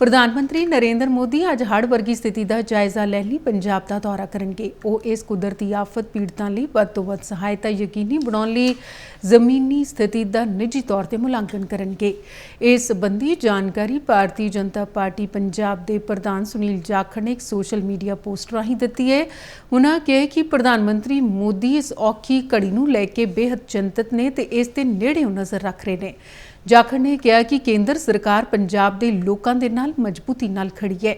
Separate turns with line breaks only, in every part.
ਪ੍ਰਧਾਨ ਮੰਤਰੀ ਨਰਿੰਦਰ ਮੋਦੀ ਅੱਜ ਹੜ੍ਹ ਵਰਗੀ ਸਥਿਤੀ ਦਾ ਜਾਇਜ਼ਾ ਲੈਣ ਲਈ। ਪੰਜਾਬ ਦਾ ਦੌਰਾ ਕਰਨਗੇ ਉਹ ਇਸ ਕੁਦਰਤੀ ਆਫਤ ਪੀੜਤਾਂ ਲਈ ਵੱਧ ਤੋਂ ਵੱਧ ਸਹਾਇਤਾ ਯਕੀਨੀ ਬਣਾਉਣ ਲਈ ਜ਼ਮੀਨੀ ਸਥਿਤੀ ਦਾ ਨਿੱਜੀ ਤੌਰ ਤੇ ਮੁਲਾਂਕਣ ਕਰਨਗੇ। ਇਸ ਸੰਬੰਧੀ ਜਾਣਕਾਰੀ ਭਾਰਤੀ ਜਨਤਾ ਪਾਰਟੀ ਪੰਜਾਬ ਦੇ ਪ੍ਰਧਾਨ ਸੁਨੀਲ ਜਾਖੜ ਨੇ ਇੱਕ ਸੋਸ਼ਲ ਮੀਡੀਆ ਪੋਸਟ ਰਾਹੀਂ ਦਿੱਤੀ ਹੈ। ਉਹਨਾਂ ਕਿਹਾ ਕਿ ਪ੍ਰਧਾਨ ਮੰਤਰੀ ਮੋਦੀ ਇਸ ਔਖੀ ਘੜੀ ਨੂੰ ਲੈ ਕੇ ਬੇहद ਚਿੰਤਤ ਨੇ ਤੇ ਇਸ ਤੇ ਨੇੜਿਓਂ ਨਜ਼ਰ ਰੱਖ ਰਹੇ ਨੇ। ਜਾਖੜ ਨੇ ਕਿਹਾ ਕਿ ਕੇਂਦਰ ਸਰਕਾਰ ਪੰਜਾਬ ਦੇ ਲੋਕਾਂ ਦੇ ਨਾਲ ਮਜ਼ਬੂਤੀ ਨਾਲ ਖੜੀ ਹੈ।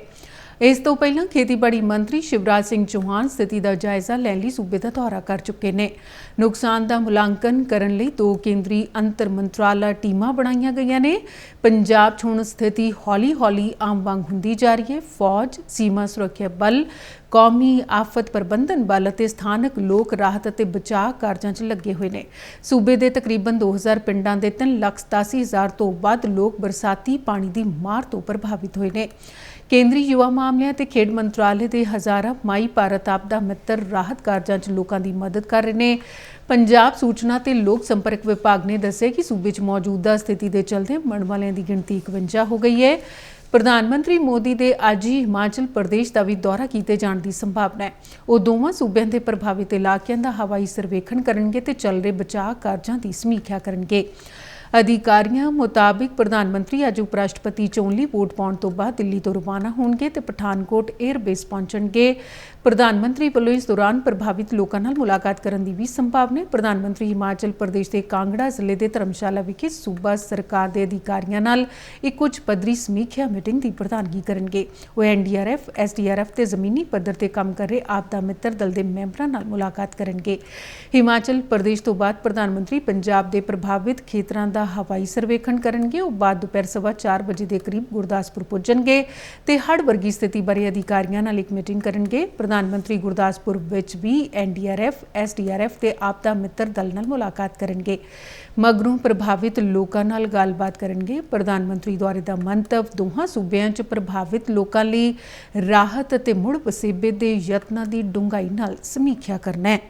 ਇਸ ਤੋਂ ਪਹਿਲਾਂ ਖੇਤੀਬਾੜੀ ਮੰਤਰੀ ਸ਼ਿਵਰਾਜ ਸਿੰਘ ਚੌਹਾਨ ਸਥਿਤੀ ਦਾ ਜਾਇਜ਼ਾ ਲੈਣ ਲਈ ਸੂਬੇ ਦਾ ਦੌਰਾ ਕਰ ਚੁੱਕੇ ਨੇ। ਨੁਕਸਾਨ ਦਾ ਮੁਲਾਂਕਣ ਕਰਨ ਲਈ ਦੋ ਕੇਂਦਰੀ ਅੰਤਰ ਮੰਤਰਾਲਾ ਟੀਮਾਂ ਬਣਾਈਆਂ ਗਈਆਂ ਨੇ। ਪੰਜਾਬ 'ਚ ਹੁਣ ਸਥਿਤੀ ਹੌਲੀ-ਹੌਲੀ ਆਮ ਵਾਂਗ ਹੁੰਦੀ ਜਾ ਰਹੀ ਹੈ। ਫੌਜ, ਸੀਮਾ ਸੁਰੱਖਿਆ ਬਲ, ਕੌਮੀ ਆਫਤ ਪ੍ਰਬੰਧਨ ਬਲ ਅਤੇ ਸਥਾਨਕ ਲੋਕ ਰਾਹਤ ਅਤੇ ਬਚਾਅ ਕਾਰਜਾਂ 'ਚ ਲੱਗੇ ਹੋਏ ਨੇ। ਸੂਬੇ ਦੇ ਤਕਰੀਬਨ 2000 ਪਿੰਡਾਂ ਦੇ 387000 ਤੋਂ ਵੱਧ ਲੋਕ ਬਰਸਾਤੀ ਪਾਣੀ ਦੀ ਮਾਰ ਤੋਂ ਪ੍ਰਭਾਵਿਤ ਹੋਏ ਨੇ। ਕੇਂਦਰੀ ਯੁਵਾ ਮਾਮਲਿਆਂ ਤੇ ਖੇਡ ਮੰਤਰਾਲੇ ਦੇ ਹਜ਼ਾਰਾਂ ਮਾਈ ਭਾਰਤ ਆਪਦਾ ਮਿੱਤਰ ਰਾਹਤ ਕਾਰਜਾਂ 'ਚ ਲੋਕਾਂ ਦੀ ਮਦਦ ਕਰ ਰਹੇ ਨੇ। ਪੰਜਾਬ ਸੂਚਨਾ ਤੇ ਲੋਕ ਸੰਪਰਕ ਵਿਭਾਗ ਨੇ ਦੱਸਿਆ ਕਿ ਸੂਬੇ 'ਚ ਮੌਜੂਦਾ ਸਥਿਤੀ ਦੇ ਚਲਦੇ ਮਰਨ ਵਾਲਿਆਂ ਦੀ ਗਿਣਤੀ 51 ਹੋ ਗਈ ਹੈ। ਪ੍ਰਧਾਨ ਮੰਤਰੀ ਮੋਦੀ ਦੇ ਅੱਜ ਹੀ ਹਿਮਾਚਲ ਪ੍ਰਦੇਸ਼ ਦਾ ਵੀ ਦੌਰਾ ਕੀਤੇ ਜਾਣ ਦੀ ਸੰਭਾਵਨਾ ਹੈ। ਉਹ ਦੋਵਾਂ ਸੂਬਿਆਂ ਦੇ ਪ੍ਰਭਾਵਿਤ ਇਲਾਕਿਆਂ ਦਾ ਹਵਾਈ ਸਰਵੇਖਣ ਕਰਨਗੇ ਤੇ ਚੱਲ ਰਹੇ ਬਚਾਅ ਕਾਰਜਾਂ ਦੀ ਸਮੀਖਿਆ ਕਰਨਗੇ। ਅਧਿਕਾਰੀਆਂ ਮੁਤਾਬਿਕ ਪ੍ਰਧਾਨ ਮੰਤਰੀ ਅੱਜ ਉਪ ਰਾਸ਼ਟਰਪਤੀ ਚੋਣ ਲਈ ਵੋਟ ਪਾਉਣ ਤੋਂ ਬਾਅਦ ਦਿੱਲੀ ਤੋਂ ਰਵਾਨਾ ਹੋਣਗੇ ਤੇ ਪਠਾਨਕੋਟ 에ਅਰ ਬੇਸ ਪਹੁੰਚਣਗੇ। ਪ੍ਰਧਾਨ ਮੰਤਰੀ ਵੱਲੋਂ ਇਸ ਦੌਰਾਨ ਪ੍ਰਭਾਵਿਤ ਲੋਕਾਂ ਨਾਲ ਮੁਲਾਕਾਤ ਕਰਨ ਦੀ ਵੀ ਸੰਭਾਵਨਾ ਹੈ। ਪ੍ਰਧਾਨ ਮੰਤਰੀ ਹਿਮਾਚਲ ਪ੍ਰਦੇਸ਼ ਦੇ ਕਾਂਗੜਾ ਜ਼ਿਲ੍ਹੇ ਦੇ ਧਰਮਸ਼ਾਲਾ ਵਿਖੇ ਸੂਬਾ ਸਰਕਾਰ ਦੇ ਅਧਿਕਾਰੀਆਂ ਨਾਲ ਇੱਕ ਉੱਚ ਪੱਧਰੀ ਸਮੀਖਿਆ ਮੀਟਿੰਗ ਦੀ ਪ੍ਰਧਾਨਗੀ ਕਰਨਗੇ। ਉਹ ਐਨਡੀਆਰਐਫ ਐਸਡੀਆਰਐਫ ਤੇ ਜ਼ਮੀਨੀ ਪੱਧਰ ਤੇ ਕੰਮ ਕਰ ਰਹੇ ਆਪਦਾ ਮਿੱਤਰ ਦਲ ਦੇ ਮੈਂਬਰਾਂ ਨਾਲ ਮੁਲਾਕਾਤ ਕਰਨਗੇ। ਹਿਮਾਚਲ ਪ੍ਰਦੇਸ਼ ਤੋਂ ਬਾਅਦ ਪ੍ਰਧਾਨ ਮੰਤਰੀ ਪੰਜਾਬ ਦੇ ਪ੍ਰਭਾਵਿਤ ਖੇਤਰਾਂ ਦਾ ਹਵਾਈ ਸਰਵੇਖਣ ਕਰਨਗੇ, ਉਹ ਬਾਅਦ ਦੁਪਹਿਰ ਸਵਾ 4 ਵਜੇ ਦੇ ਕਰੀਬ ਗੁਰਦਾਸਪੁਰ ਪੁੱਜਣਗੇ ਤੇ ਹੜ੍ਹ ਵਰਗੀ ਸਥਿਤੀ ਬਾਰੇ ਅਧਿਕਾਰੀਆਂ ਨਾਲ ਇੱਕ ਮੀਟਿੰਗ ਕਰਨਗੇ। ਪ੍ਰਧਾਨ ਮੰਤਰੀ ਗੁਰਦਾਸਪੁਰ ਵਿੱਚ ਵੀ ਐਨਡੀਆਰਐਫ ਐਸਡੀਆਰਐਫ ਤੇ ਆਪਦਾ ਮਿੱਤਰ ਦਲ ਨਾਲ ਮੁਲਾਕਾਤ ਕਰਨਗੇ। ਮਗਰੋਂ ਪ੍ਰਭਾਵਿਤ ਲੋਕਾਂ ਨਾਲ ਗੱਲਬਾਤ ਕਰਨਗੇ। ਪ੍ਰਧਾਨ ਮੰਤਰੀ ਦੁਆਰੇ ਦਾ ਮੰਤਵ, ਦੋਹਾਂ ਸੂਬਿਆਂ 'ਚ ਪ੍ਰਭਾਵਿਤ ਲੋਕਾਂ ਲਈ ਰਾਹਤ ਅਤੇ ਮੁੜ ਵਸੇਬੇ ਦੇ ਯਤਨਾਂ ਦੀ ਡੂੰਘਾਈ ਨਾਲ ਸਮੀਖਿਆ ਕਰਨਾ ਹੈ।